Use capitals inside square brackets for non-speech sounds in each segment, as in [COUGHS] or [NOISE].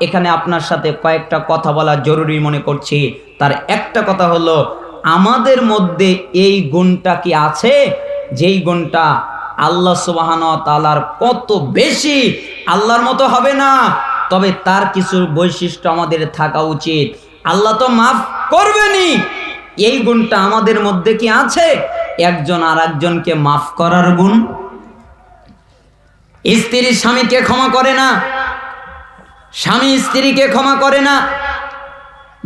এখানে আপনার সাথে কয়েকটা কথা বলা জরুরি মনে করছি। তার একটা কথা হলো, আমাদের মধ্যে এই গুণটা কি আছে? যেই গুণটা আল্লাহ সুবাহান তালার কত বেশি, আল্লাহর মতো হবে না। তবে তার কিছু বৈশিষ্ট্য আমাদের থাকা উচিত। আল্লাহ তো মাফ করবেনই। এই গুণটা আমাদের মধ্যে কি আছে? একজন আর একজনকে মাফ করার গুণ। স্ত্রী স্বামীকে ক্ষমা করে না। স্বামী স্ত্রীকে ক্ষমা করে না,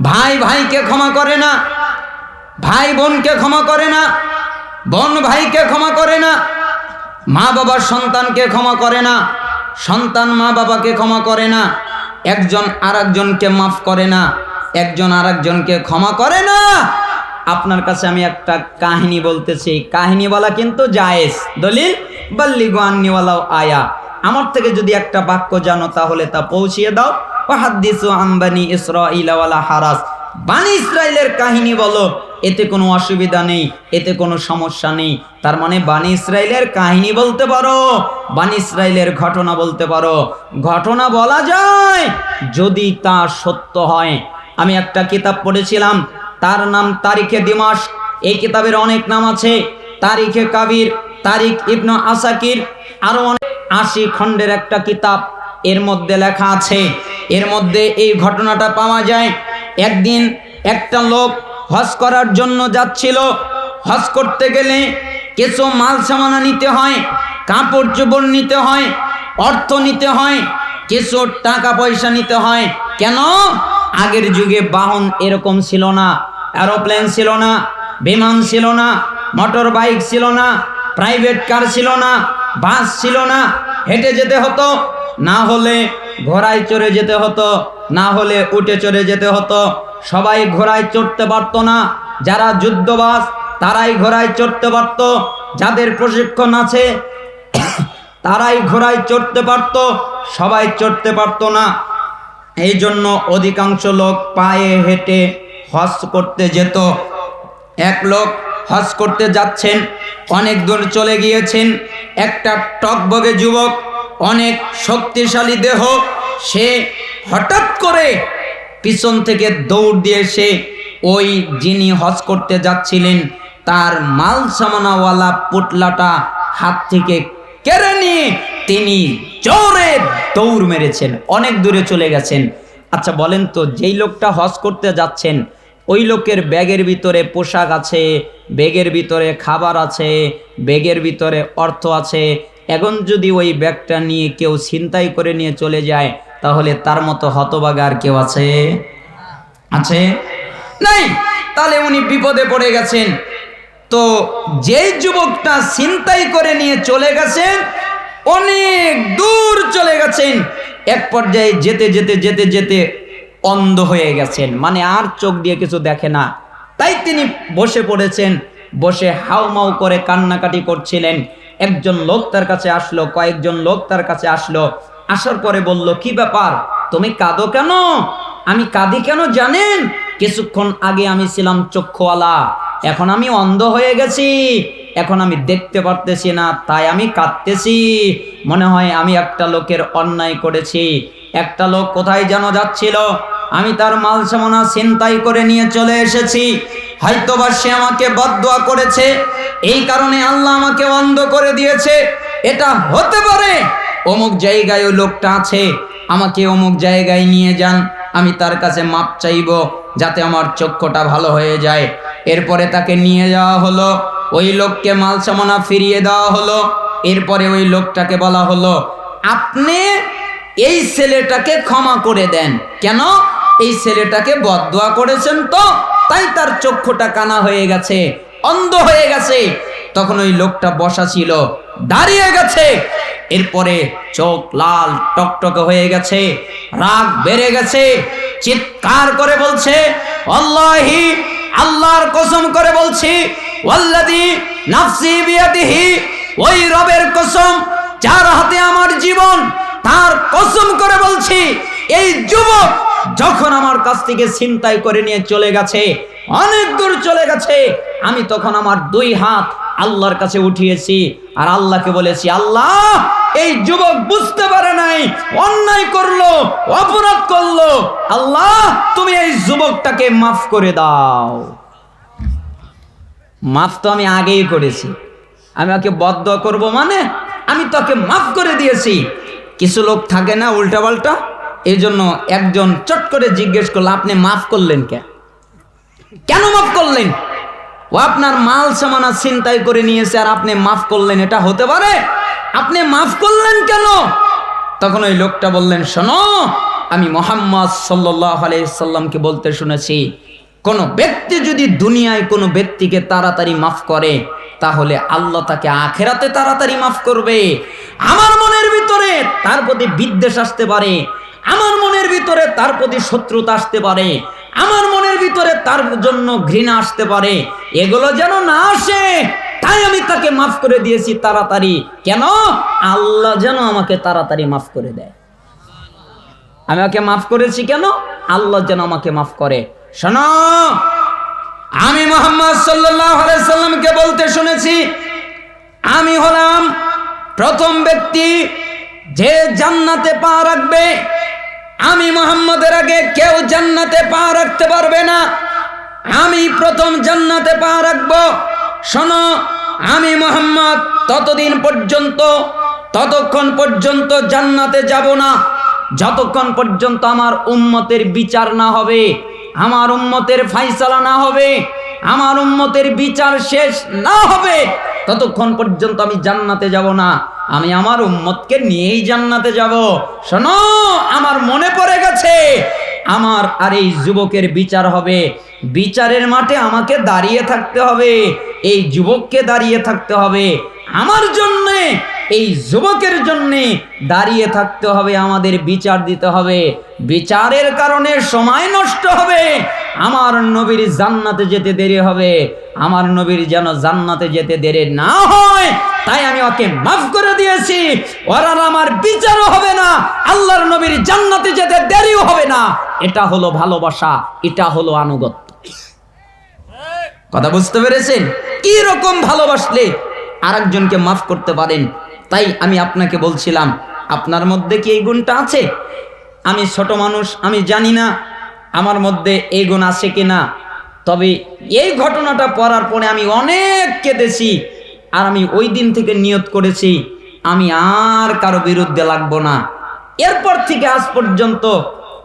ভাই ভাইকে ক্ষমা করে না, ভাই বোনকে ক্ষমা করে না, বোন ভাইকে ক্ষমা করে না, মা বাবার সন্তানকে ক্ষমা করে না, সন্তান মা বাবাকে ক্ষমা করে না, একজন আর একজনকে মাফ করে না, একজন আর একজনকে ক্ষমা করে না। আপনার কাছে আমি একটা কাহিনী বলতেছি কাহিনী বলা কিন্তু জায়েজ। দলিল বাল্লি গোয়ান্নিওয়ালাও আয়া। আমার থেকে যদি একটা বাক্য জানো তাহলে তা পৌঁছিয়ে দাও। ওয়াহাদ্দিসু আম্বানি ইসরাইলা ওয়ালা হারাস। বানি ইসরাইলের কাহিনী বলো। এতে কোনো অসুবিধা নেই, এতে কোনো সমস্যা নেই। তার মানে বানি ইসরাইলের কাহিনী বলতে পারো, বানি ইসরাইলের ঘটনা বলতে পারো। ঘটনা বলা যায় যদি তা সত্য হয়। আমি একটা কিতাব পড়েছিলাম, তার নাম তারিখে দিমাস। এই কিতাবের অনেক নাম আছে। তারিখে কাবির তারিখ ইবনু আসাকির আরও অনেক আশি খণ্ডের একটা কিতাব এর মধ্যে লেখা আছে। এর মধ্যে এই ঘটনাটা পাওয়া যায়। একদিন একটা লোক হজ করার জন্য যাচ্ছিল। হজ করতে গেলে কিছু মাল সামানা নিতে হয়, কাপড় চোপড় নিতে হয়, অর্থ নিতে হয়, কিছু টাকা পয়সা নিতে হয়। কেন? আগের যুগে বাহন এরকম ছিল না। এরোপ্লেন ছিল না, বিমান ছিল না মোটর বাইক ছিল না প্রাইভেট কার ছিল না বাস ছিল না, হেঁটে যেতে হতো, না হলে ঘোড়ায় চড়ে যেতে হতো, না হলে উঠে চড়ে যেতে হতো। সবাই ঘোড়ায় চড়তে পারতো না, যারা যুদ্ধবাস তারাই ঘোড়ায় চড়তে পারত, যাদের প্রশিক্ষণ আছে [COUGHS] তারাই ঘোড়ায় চড়তে পারত, সবাই চড়তে পারতো না। এই জন্য অধিকাংশ লোক পায়ে হেঁটে হজ করতে যেত। এক লোক হজ করতে যাচ্ছেন অনেক দূর চলে গিয়েছেন। একটা টকবগে যুবক, অনেক শক্তিশালী দেহ। সে হঠাৎ করে পিছন থেকে দৌড় দিয়ে সে ওই যিনি হজ করতে যাচ্ছিলেন, তার মাল সামানাওয়ালা পুটলাটা হাত থেকে কেড়ে নিয়ে তিনি জোরে দৌড় মেরেছেন, অনেক দূরে চলে গেছেন। আচ্ছা বলেন তো, যেই লোকটা হজ করতে যাচ্ছেন ওই লোকের ব্যাগের ভিতরে পোশাক আছে, ব্যাগের ভিতরে খাবার আছে, ব্যাগের ভিতরে অর্থ আছে। এখন যদি ওই ব্যাগটা নিয়ে কেউ ছিনতাই করে নিয়ে চলে যায়, তাহলে তার মতো হতবাগা আর কেউ আছে? আছে? নাই! তাহলে উনি বিপদে পড়ে গেছেন। তো যেই যুবকটা ছিনতাই করে নিয়ে চলে গেছেন, অনেক দূর চলে গেছেন। এক পর্যায়ে যেতে যেতে যেতে যেতে অন্ধ হয়ে গেছেন। মানে আর চোখ দিয়ে কিছু দেখে না। তাই তিনি বসে পড়েছেন, বসে হাউমাউ করে কান্নাকাটি করছিলেন। একজন লোক তার কাছে আসলো, কয়েকজন লোক তার কাছে আসলো। আসার পরে বলল, কি ব্যাপার? তুমি কাঁদো কেন? আমি কাঁদি কেন জানেন? কিছুক্ষণ আগে আমি ছিলাম চক্ষুওয়ালা, এখন আমি অন্ধ হয়ে গেছি। এখন আমি দেখতে পারতেছি না, তাই আমি কাঁদতেছি। মনে হয় আমি একটা লোকের অন্যায় করেছি। একটা লোক কোথায় যেন যাচ্ছিল, আমি তার মাল সামনা ছিনতাই করে নিয়ে চলে এসেছি। হয়তোবা সে আমাকে বদদোয়া করেছে, এই কারণে আল্লাহ আমাকে অন্ধ করে দিয়েছে। এটা হতে পারে, অমুক জায়গায় ওই লোকটা আছে, আমাকে অমুক জায়গায় নিয়ে যান, আমি তার কাছে মাপ চাইব, যাতে আমার চক্ষুটা ভালো হয়ে যায়। এরপরে তাকে নিয়ে যাওয়া হলো। ওই লোককে মাল সামানা ফিরিয়ে দেওয়া হলো। এরপরে ওই লোকটাকে বলা হলো, আপনি এই ছেলেটাকে ক্ষমা করে দেন। কেন? এই ছেলেটাকে বদদোয়া করেছেন তো, তাই তার চক্ষুটা কানা হয়ে গেছে, অন্ধ হয়ে গেছে। তখন ওই লোকটা বসা ছিল, দাঁড়িয়ে গেছে। এরপরে চোখ লাল টকটকে হয়ে গেছে, রাগ বেড়ে গেছে, চিৎকার করে বলছে, আল্লাহি, আল্লাহর কসম করে বলছি ওয়াল্লাদি যার হাতে আমার জীবন, তার কসম করে বলছি, এই যুবক যখন আমার কাছ থেকে ছিনতাই করে নিয়ে চলে গেছে, অনেক দূর চলে গেছে, আমি তখন আমার দুই হাত আল্লাহর কাছে উঠিয়েছি, আর আল্লাহকে বলেছি, আল্লাহ, এই যুবক বুঝতে পারে নাই, অন্যায় করল, অপরাধ করল, আল্লাহ, তুমি এই যুবকটাকে মাফ করে দাও। মাফ তো আমি আগেই করেছি। আমি ওকে বদ্ধ করব মানে আমি তোকে মাফ করে দিয়েছি। কিছু লোক থাকে না উল্টা পাল্টা এই জন্য একজন চট করে জিজ্ঞেস করল, আপনি মাফ করলেন কে? কেন মাফ করলেন? ও আপনার মাল সামানা ছিনতাই করে নিয়েছে আর আপনি মাফ করলেন, এটা হতে পারে? আপনি মাফ করলেন কেন? তখন ওই লোকটা বললেন, শোনো, আমি মোহাম্মদ সাল্লাহ আলাইসাল্লামকে বলতে শুনেছি কোন ব্যক্তি যদি দুনিয়ায় কোনো ব্যক্তিকে তাড়াতাড়ি মাফ করে, তাহলে আল্লাহ তাকে আখেরাতে তাড়াতাড়ি মাফ করবে। আমার মনের ভিতরে তার প্রতি বিদ্বেষ আসতে পারে, আমার মনের ভিতরে তার প্রতি শত্রুতা আসতে পারে, আমার মনের ভিতরে তার জন্য ঘৃণা আসতে পারে। এগুলো যেন না আসে, তাই আমি তাকে মাফ করে দিয়েছি তাড়াতাড়ি। কেন? আল্লাহ যেন আমাকে তাড়াতাড়ি মাফ করে দেয়। আমি ওকে মাফ করেছি কেন? আল্লাহ যেন আমাকে মাফ করে। শোনো, আমি মোহাম্মদ সাল্লামকে বলতে শুনেছি, আমি হলাম প্রথম ব্যক্তি যে জান্নাতে পা রাখবে। আমি মোহাম্মদের আগে কেউ জান্নাতে পা রাখতে পারবে না। আমি প্রথম জান্নাতে পা রাখব। শোনো, আমি মোহাম্মদ ততদিন পর্যন্ত, ততক্ষণ পর্যন্ত জান্নাতে যাব না। যতক্ষণ পর্যন্ত আমার উম্মতের বিচার না হবে। আমার উম্মতের ফাইসালা না হবে, আমার উম্মতের বিচার শেষ না হবে, ততক্ষণ পর্যন্ত আমি জান্নাতে যাব না। আমি আমার উম্মতকে নিয়েই জান্নাতে যাব। শোনো, আমার মনে পড়ে গেছে, আমার আর এই যুবকের বিচার হবে। বিচারের মাঠে আমাকে দাঁড়িয়ে থাকতে হবে, এই যুবককে দাঁড়িয়ে থাকতে হবে। আমার জন্যে এই যুবকের জন্যে দাঁড়িয়ে থাকতে হবে, আমাদের বিচার দিতে হবে। বিচারের কারণে সময় নষ্ট হবে। আমার নবীর জান্নাতে যেতে দেরি হবে। আমার নবীর যেন জান্নাতে যেতে দেরি না হয়, তাই আমি ওকে মাফ করে দিয়েছি। ওর আমার বিচারও হবে না, আল্লাহর নবীর জান্নাতে যেতে দেরিও হবে না। এটা হলো ভালোবাসা, এটা হলো আনুগত্য। কথা বুঝতে পেরেছেন? কি রকম ভালোবাসলে আরেকজনকে মাফ করতে পারেন? তাই আমি আপনাকে বলছিলাম, আপনার মধ্যে কি এই গুণটা আছে? আমি ছোট মানুষ, আমি জানি না আমার মধ্যে এই গুণ আছে কি না তবে এই ঘটনাটা পড়ার পরে আমি অনেক কেঁদেছি আর আমি ওই দিন থেকে নিয়ত করেছি, আমি আর কারও বিরুদ্ধে লাগবো না। এরপর থেকে আজ পর্যন্ত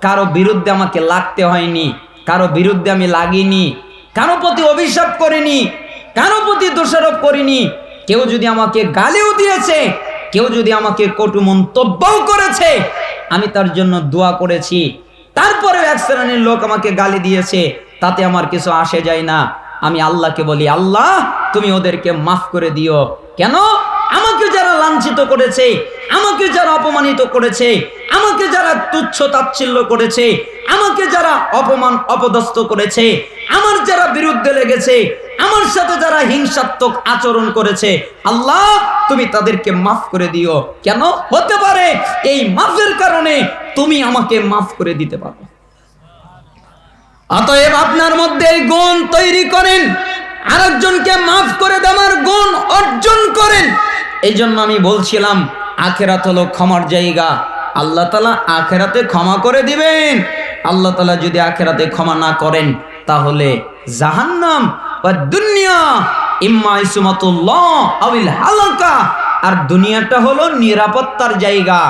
কারও বিরুদ্ধে আমাকে লাগতে হয়নি, কারও বিরুদ্ধে আমি লাগিনি, কারও প্রতি অভিশাপ করিনি, কারও প্রতি দোষারোপ করিনি। কেউ যদি আমাকে গালিও দিয়েছে, কেউ যদি আমাকে কটু মন্তব্যও করেছে, আমি তার জন্য দোয়া করেছি। তারপরে এক শ্রেণির লোক আমাকে গালি দিয়েছে, তাতে আমার কিছু আসে যায় না। আমি আল্লাহকে বলি, আল্লাহ, তুমি ওদেরকে মাফ করে দিও। কেন? আমাকে যারা লাঞ্ছিত করেছে, আমাকে যারা অপমানিত করেছে, আমাকে যারা তুচ্ছ তাচ্ছিল্য করেছে, আমাকে যারা অপমান, অপদস্থ করেছে, আমার যারা বিরুদ্ধে লেগেছে আমার সাথে যারা হিংসাত্মক আচরণ করেছে, আল্লাহ, তুমি তাদেরকে মাফ করে দিও। কেন? হতে পারে এই মাফের কারণে তুমি আমাকে মাফ করে দিতে পারো। অতএব আপনার মধ্যে গুণ তৈরি করেন, আরেকজনকে মাফ করে দেওয়ার গুণ অর্জন করেন। এই জন্য আমি বলছিলাম, আখেরাত হলো ক্ষমার জায়গা। আল্লাহ তালা আখেরাতে ক্ষমা করে দিবেন। আল্লাহ তালা যদি আখেরাতে ক্ষমা না করেন, তাহলে জাহান্নাম দুনিয়া ইম্মা আর দুনিয়াটা হলো নিরাপত্তার জায়গা।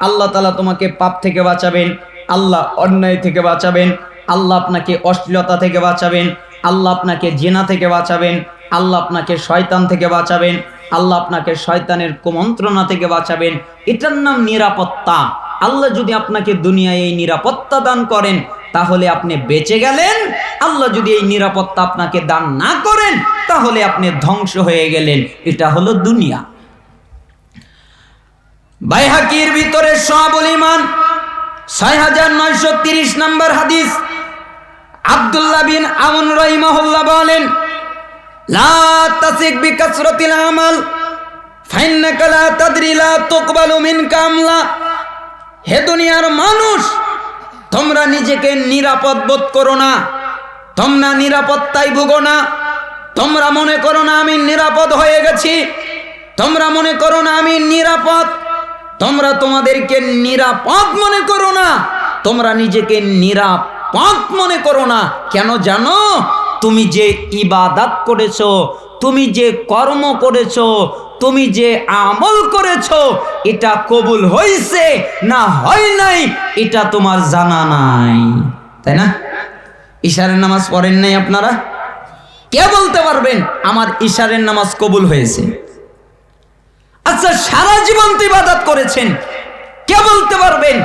আল্লাহ তালা তোমাকে পাপ থেকে বাঁচাবেন, আল্লাহ অন্যায় থেকে বাঁচাবেন, আল্লাহ আপনাকে অশ্লীলতা থেকে বাঁচাবেন, আল্লাহ আপনাকে জেনা থেকে বাঁচাবেন, আল্লাহ আপনাকে শয়তান থেকে বাঁচাবেন, আল্লাহ আপনাকে শয়তানের কুমন্ত্রণা থেকে বাঁচাবেন। এটার নাম নিরাপত্তা। আল্লাহ যদি আপনাকে দুনিয়ায় এই নিরাপত্তা দান করেন তাহলে আপনি বেঁচে গেলেন। আল্লাহ যদি এই নিরাপত্তা আপনাকে দান না করেন, তাহলে আপনি ধ্বংস হয়ে গেলেন। এটা হলো দুনিয়া। বাইহাকির ভিতরে সবল ইমান। ছয় হাজার নয়শো তিরিশ নম্বর হাদিস। আব্দুল্লাহ বিন আমন রহিমাহুল্লাহ বলেন, লা তাসিক আমাল, ফাইন্নাকা লা তাদরি, লা তুকবালু মিনকা আমলা। হে দুনিয়ার মানুষ তোমরা নিজেকে নিরাপদ বোধ করো না। তোমরা নিরাপত্তায় ভুগো না। তোমরা মনে করো না আমি নিরাপদ হয়ে গেছি। তোমরা মনে করো না আমি নিরাপদ। তোমরা তোমাদেরকে নিরাপদ মনে করো না। তোমরা নিজেকে নিরাপদ মনে করো না। কেন জানো? তুমি যে ইবাদাত করেছ, তুমি যে কর্ম করেছ তুমি যে আমল করেছ, এটা কবুল হয়েছে না হয় নাই, এটা তোমার জানা নাই। তাই না? ইশারের নামাজ পড়েন নাই আপনারা? কে বলতে পারবেন, আমার ইশারের নামাজ কবুল হয়েছে? আচ্ছা সারা জীবন তো ইবাদত করেছেন, কে বলতে পারবেন,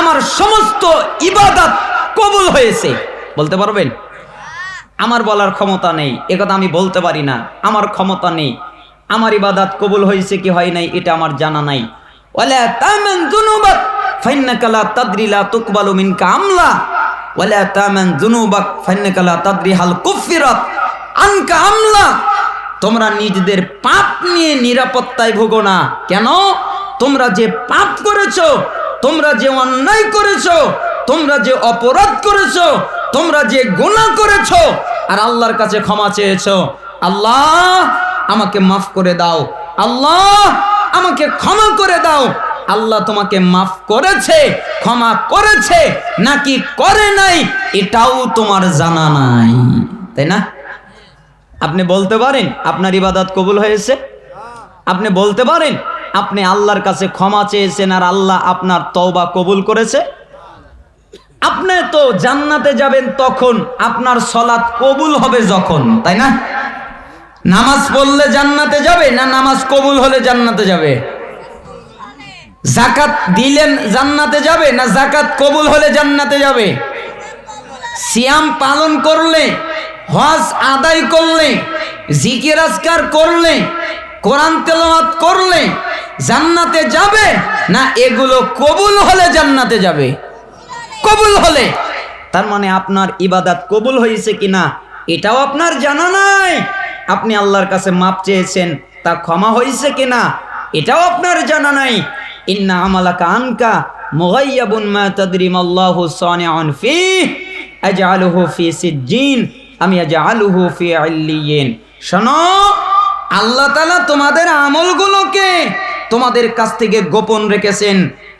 আমার সমস্ত ইবাদত কবুল হয়েছে? বলতে পারবেন? আমার বলার ক্ষমতা নেই একথা আমি বলতে পারি না, আমার ক্ষমতা নেই। আমার ইবাদত কবুল হয়েছে কি হয় নাই, এটা আমার জানা নাই। ওয়ালা তামান তোমরা নিজেদের পাপ নিয়ে নিরাপত্তায় ভোগো না। কেন? তোমরা যে পাপ করেছ, তোমরা যে অন্যায় করেছ, তোমরা যে অপরাধ করেছ, তোমরা যে গুনাহ করেছ, আর আল্লাহর কাছে ক্ষমা চেয়েছো। আল্লাহ আমাকে মাফ করে দাও। আল্লাহ, আমাকে ক্ষমা করে দাও। আল্লাহ তোমাকে মাফ করেছে, ক্ষমা করেছে, নাকি করে নাই, এটাও তোমার জানা নাই। তাই না? আপনি বলতে পারেন, আপনার ইবাদত কবুল হয়েছে? আপনি বলতে পারেন, আপনি আল্লাহর কাছে ক্ষমা চেয়েছেন আর আল্লাহ আপনার তওবা কবুল করেছে? আপনি তো জান্নাতে যাবেন তখন আপনার সলাৎ কবুল হবে যখন, তাই না? নামাজ পড়লে জান্নাতে যাবে না নামাজ কবুল হলে জান্নাতে যাবে? জাকাত দিলেন জান্নাতে যাবে না জাকাত কবুল হলে জান্নাতে যাবে? সিয়াম পালন করলে, হজ আদায় করলে, জিকির আজকার করলে, কোরআন তেলাওয়াত করলে জান্নাতে যাবে না এগুলো কবুল হলে জান্নাতে যাবে? কবুল হলে। তার মানে আপনার ইবাদাত কবুল হয়েছে কিনা এটাও আপনার জানা নাই। আপনি আল্লাহর কাছে মাপ চেয়েছেন, তা ক্ষমা হয়েছে কিনা, এটাও আপনার জানা নাই। ইন্না আমালাকা আনকা মুগাইয়াবুন মা তাদরিম আল্লাহু সানিউন ফি, আজআলুহু ফি সিজ্জিন, আমি আজআলুহু ফি ইল্লিয়িন শোনো, আল্লাহ তাআলা তোমাদের আমলগুলোকে তোমাদের কাছ থেকে গোপন রেখেছেন।